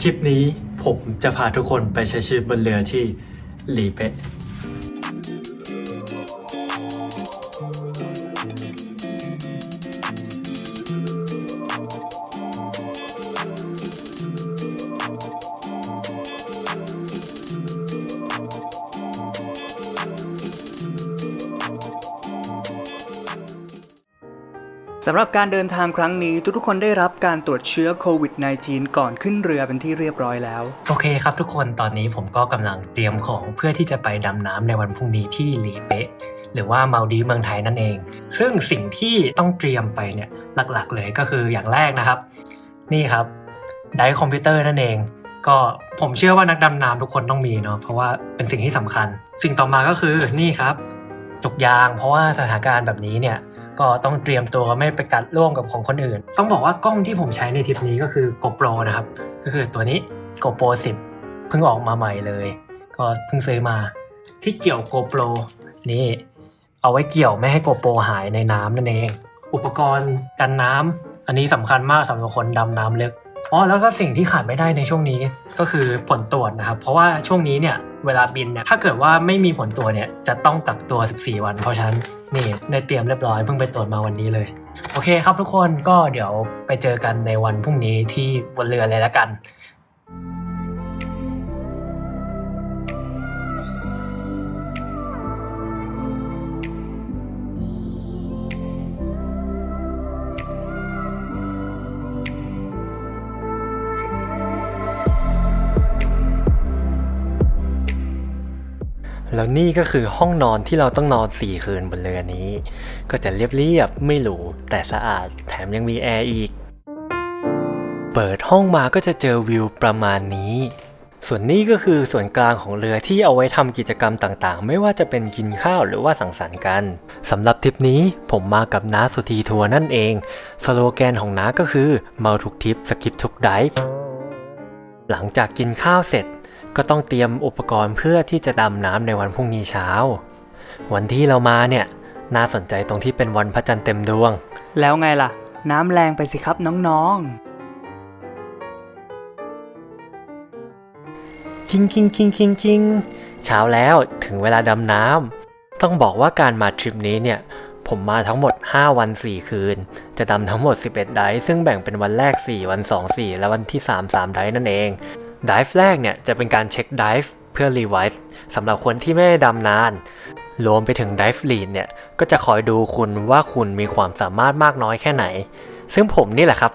คลิปนี้ผมจะพาทุกคนไปใช้ชีวิตบนเรือที่หลีเป๊ะ สำหรับการเดินทางครั้งนี้ ทุกๆคนได้รับการตรวจเชื้อโควิด -19 ก่อนขึ้นเรือเป็นที่เรียบร้อยแล้ว โอเคครับทุกคนตอนนี้ผมก็กำลังเตรียมของเพื่อที่จะไปดำน้ำในวันพรุ่งนี้ที่หลีเป๊ะหรือว่ามาลดีเมืองไทยนั่นเอง ซึ่งสิ่งที่ต้องเตรียมไปเนี่ยหลักๆเลยก็คืออย่างแรกนะครับ นี่ครับไดร์คอมพิวเตอร์นั่นเอง ก็ผมเชื่อว่านักดำน้ำทุกคนต้องมีเนาะเพราะว่าเป็นสิ่งที่สำคัญ สิ่งต่อมาก็คือนี่ครับจุกยาง เพราะว่าสถานการณ์แบบนี้เนี่ย ก็ต้องเตรียมตัวไม่ไปกัดร่วมกับของคนอื่น ต้องบอกว่ากล้องที่ผมใช้ในทริปนี้ก็คือ GoPro นะครับ ก็คือตัวนี้ GoPro 10 เพิ่งออกมาใหม่เลย ก็เพิ่งซื้อมาที่เกี่ยว GoPro นี่ เอาไว้เกี่ยวไม่ให้ GoPro หายในน้ำนั่นเอง อุปกรณ์กันน้ำอันนี้สำคัญมากสำหรับคนดำน้ำลึก อ๋อแล้วก็สิ่งที่ขาดไม่ได้ในช่วงนี้ก็คือผลตรวจนะครับ เพราะว่าช่วงนี้เนี่ยเวลาบินเนี่ยถ้าเกิดว่าไม่มีผลตรวจเนี่ยจะต้องกักตัว 14 วัน เพราะฉะนั้นนี่ได้เตรียมเรียบร้อยเพิ่งไปตรวจมาวันนี้เลย โอเคครับทุกคนก็เดี๋ยวไปเจอกันในวันพรุ่งนี้ที่บนเรือเลยละกัน แล้วนี่ก็คือห้องนอนที่เราต้องนอน 4 คืนบนเรือนี้ ก็จะเรียบๆ ไม่หรู แต่สะอาด แถมยังมีแอร์อีก เปิดห้องมาก็จะเจอวิวประมาณนี้ ส่วนนี้ก็คือส่วนกลางของเรือที่เอาไว้ทำกิจกรรมต่างๆ ไม่ว่าจะเป็นกินข้าวหรือว่าสังสรรค์กันสำหรับทริปนี้ผมมากับน้าสุธีทัวร์นั่นเอง สโลแกนของน้าก็คือเมาทุกทริปสกิปทุกไดฟ์หลังจากกินข้าวเสร็จ ก็ต้องเตรียมอุปกรณ์เพื่อที่จะดำน้ำในวันพรุ่งนี้เช้า วันที่เรามาเนี่ยน่าสนใจตรงที่เป็นวันพระจันทร์เต็มดวง แล้วไงล่ะ น้ำแรงไปสิครับน้องคิงคิงคิงคิงคิงเช้าแล้วถึงเวลาดำน้ำ ต้องบอกว่าการมาทริปนี้เนี่ย ผมมาทั้งหมด 5 วัน 4 คืน จะดำทั้งหมด 11 ไดฟ์ซึ่งแบ่งเป็นวันแรก 4 วัน 2 4 และวันที่ 3 3 ไดฟ์นั่นเองไดิฟแรกเนี่ยจะเป็นการเช็คดิฟเพื่อรีไวซ์สำหรับคนที่ไม่ได้ดำนาน รวมไปถึงดิฟลีดเนี่ยก็จะคอยดูคุณว่าคุณมีความสามารถมากน้อยแค่ไหน ซึ่งผมนี่แหละครับ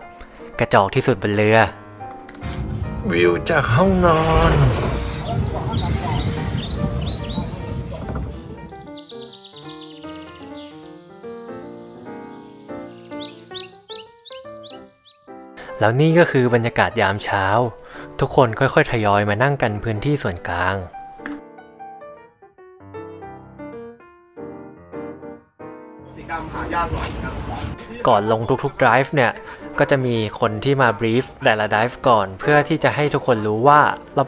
กระจอกที่สุดบนเรือ วิวจากห้องนอน แล้วนี่ก็คือบรรยากาศยามเช้า ทุกคนค่อยๆทยอยมานั่งกันพื้นที่ส่วนกลางกิจกรรมหายากหน่อยครับก่อนลงทุกๆ drive เนี่ย ก็จะมีคนที่มา brief แต่ละ drive ก่อน เพื่อที่จะให้ทุกคนรู้ว่า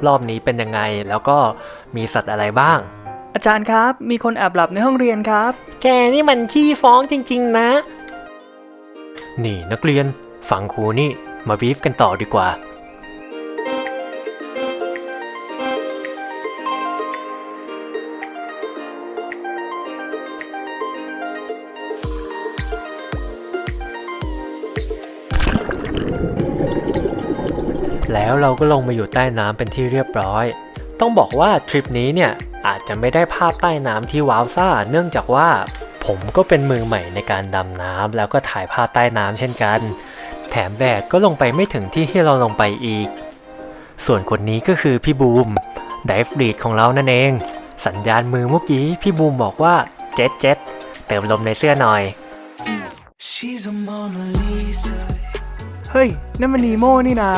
รอบๆนี้เป็นยังไง แล้วก็มีสัตว์อะไรบ้างๆอาจารย์ครับ มีคนแอบหลับในห้องเรียนครับ แกนี่มันขี้ฟ้องจริง ๆ นะ นี่นักเรียน ฟังครูนี่มา brief กันต่อดีกว่า แล้วเราก็ลงมาอยู่ใต้น้ำเป็นที่เรียบร้อย ต้องบอกว่าทริปนี้เนี่ยอาจจะไม่ได้ภาพใต้น้ำที่ว้าวซ่า เนื่องจากว่าผมก็เป็นมือใหม่ในการดำน้ำแล้วก็ถ่ายภาพใต้น้ำเช่นกัน มแดดก็ลงไปไม่ถึงที่ที่เราลงไปอีก ส่วนคนนี้ก็คือพี่บูมไดฟ์ลีดของเรานั่นเอง สัญญาณมือเมื่อกี้พี่บูมบอกว่าเจ็ดเจ็ดเติมลมในเสื้อหน่อย She's a Mona Lisa. เฮ้ย นั่นมันนีโม่นี่นา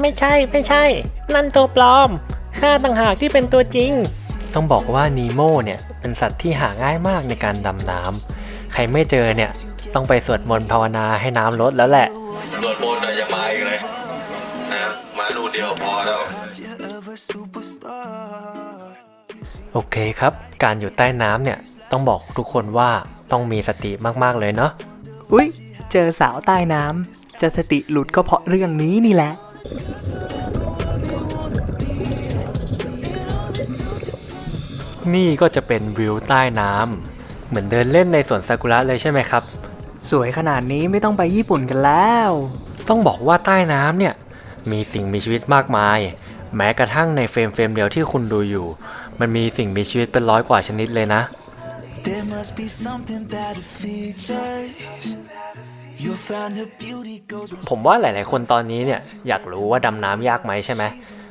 ไม่ใช่ไม่ใช่ นั่นตัวปลอมข้าต่างหากที่เป็นตัวจริง ต้องบอกว่านีโมเนี่ยเป็นสัตว์ที่หาง่ายมากในการดำน้ำใครไม่เจอเนี่ย ต้องไปสวดมนต์ภาวนาให้น้ำลดแล้วแหละ สวดมนจะมาอีกเลยนะมาดูเดียวพอแล้วโอเคครับ การอยู่ใต้น้ำเนี่ยต้องบอกทุกคนว่าต้องมีสติมากๆเลยเนาะอุ๊ย เจอสาวใต้น้ำจะสติหลุดก็เพราะเรื่องนี้นี่แหละ นี่ก็จะเป็นวิวใต้น้ำเหมือนเดินเล่นในสวนซากุระเลยใช่ไหมครับ สวยขนาดนี้ไม่ต้องไปญี่ปุ่นกันแล้ว ต้องบอกว่าใต้น้ำเนี่ย มีสิ่งมีชีวิตมากมาย แม้กระทั่งในเฟรมเฟรมเดียวที่คุณดูอยู่ มันมีสิ่งมีชีวิตเป็นร้อยกว่าชนิดเลยนะ There must be something that it features. You'll find the beauty goes. ผมว่าหลาย ๆ คนตอนนี้เนี่ยอยากรู้ว่าดำน้ำยากไหมใช่ไหม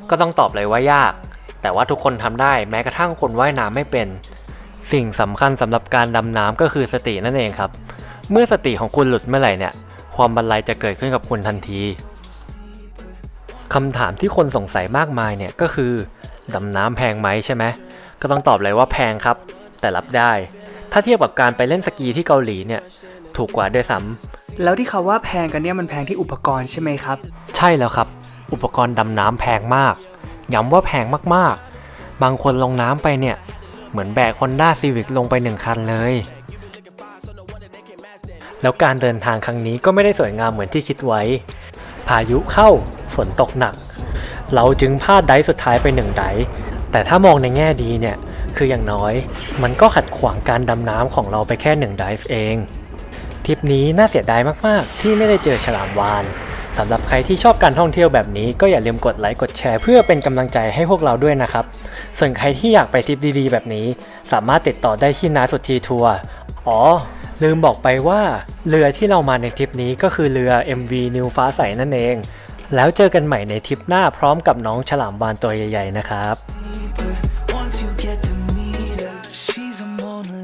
ก็ต้องตอบเลยว่ายาก แต่ว่าทุกคนทำได้แม้กระทั่งคนว่ายน้ำไม่เป็น สิ่งสำคัญสำหรับการดำน้ำก็คือสตินั่นเองครับ เมื่อสติของคุณหลุดเมื่อไหร่เนี่ย ความบันไลจะเกิดขึ้นกับคุณทันทีคำถามที่คนสงสัยมากมายเนี่ยก็คือดำน้ำแพงไหมใช่ไหมก็ต้องตอบเลยว่าแพงครับ แต่รับได้ ถ้าเทียบกับการไปเล่นสกีที่เกาหลีเนี่ยถูกกว่าด้วยซ้ำแล้วที่เขาว่าแพงกันเนี่ยมันแพงที่อุปกรณ์ใช่ไหมครับ ใช่แล้วครับ อุปกรณ์ดำน้ำแพงมากย้ำว่าแพงมากๆ บางคนลงน้ำไปเนี่ย เหมือนแบก Honda Civic ลงไปหนึ่งคันเลย แล้วการเดินทางครั้งนี้ก็ไม่ได้สวยงามเหมือนที่คิดไว้ พายุเข้าฝนตกหนัก เราจึงพลาดไดสุดท้ายไปหนึ่งไดแต่ถ้ามองในแง่ดีเนี่ย คืออย่างน้อย มันก็ขัดขวางการดำน้ำของเราไปแค่หนึ่งไดฟ์เอง ทริปนี้น่าเสียดายมาก ๆ ที่ไม่ได้เจอฉลามวาฬสำหรับใครที่ชอบการท่องเที่ยวแบบนี้ก็อย่าลืมกดไลค์กดแชร์เพื่อเป็นกำลังใจให้พวกเราด้วยนะครับ ส่วนใครที่อยากไปทริปดีๆ แบบนี้ สามารถติดต่อได้ที่นาสุดทีทัวร์อ๋อ ลืมบอกไปว่าเรือที่เรามาในทริปนี้ก็คือเรือ MV นิวฟ้าใสนั่นเอง แล้วเจอกันใหม่ในทริปหน้าพร้อมกับน้องฉลามวานตัวใหญ่ ๆ นะครับ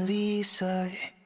Lisa.